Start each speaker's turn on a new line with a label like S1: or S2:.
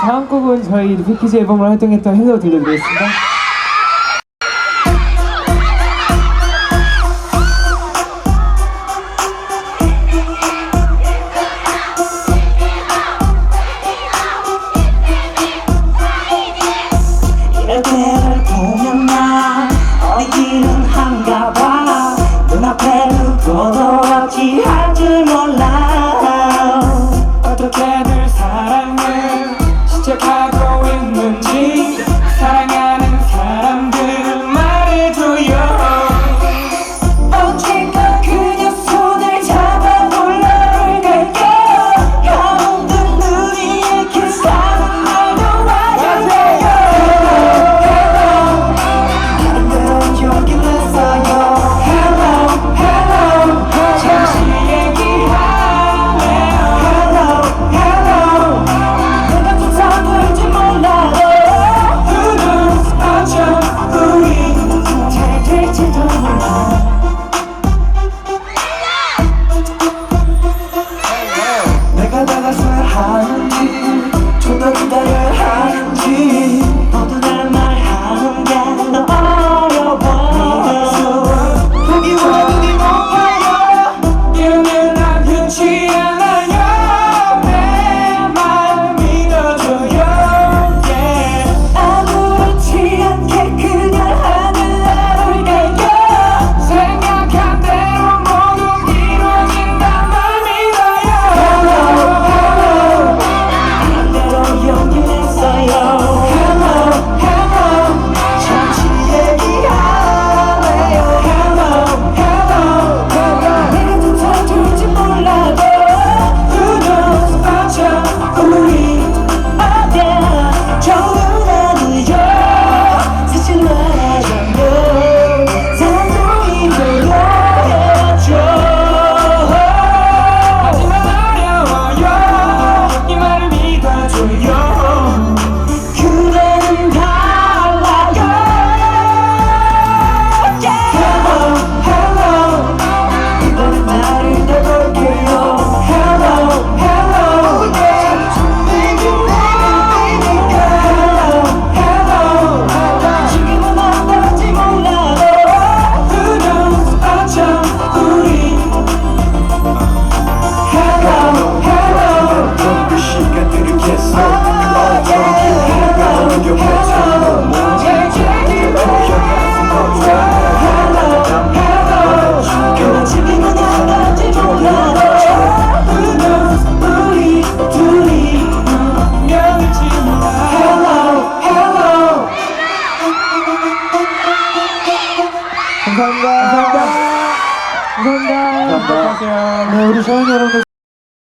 S1: 다음 곡은 저희 패키지 앨범을 활동했던 헬로 들려드리겠습니다. 감사합니다. 감사합니다. 감사합니다. 감사합니다. 네, 우리 서현 여러분들.